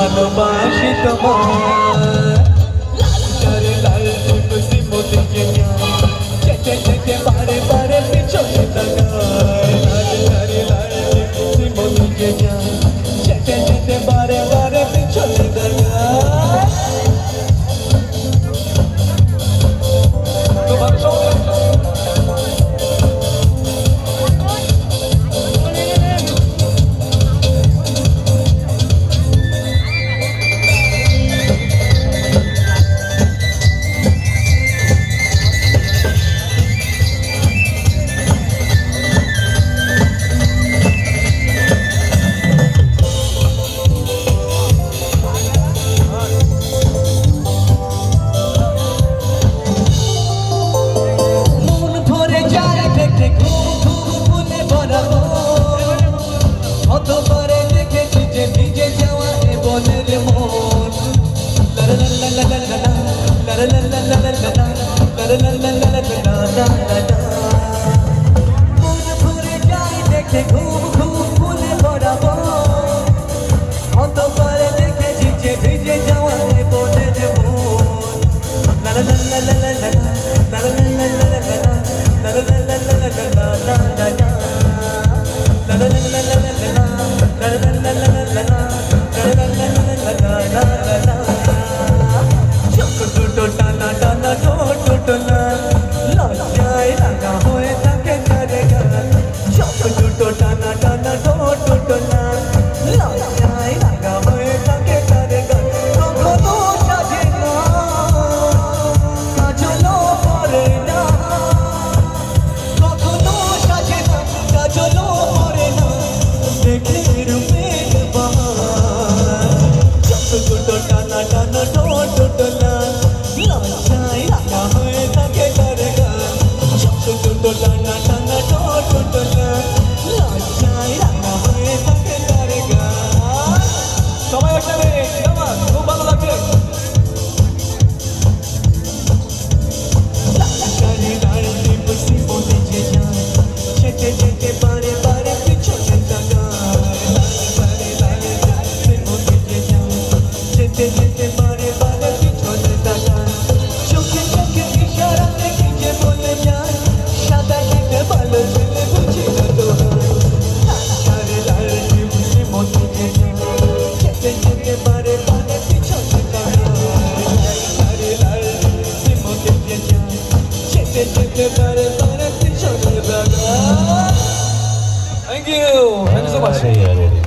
ভালোবাসি তোমার la la la la Thank you. Thank you so much. Ready, ready.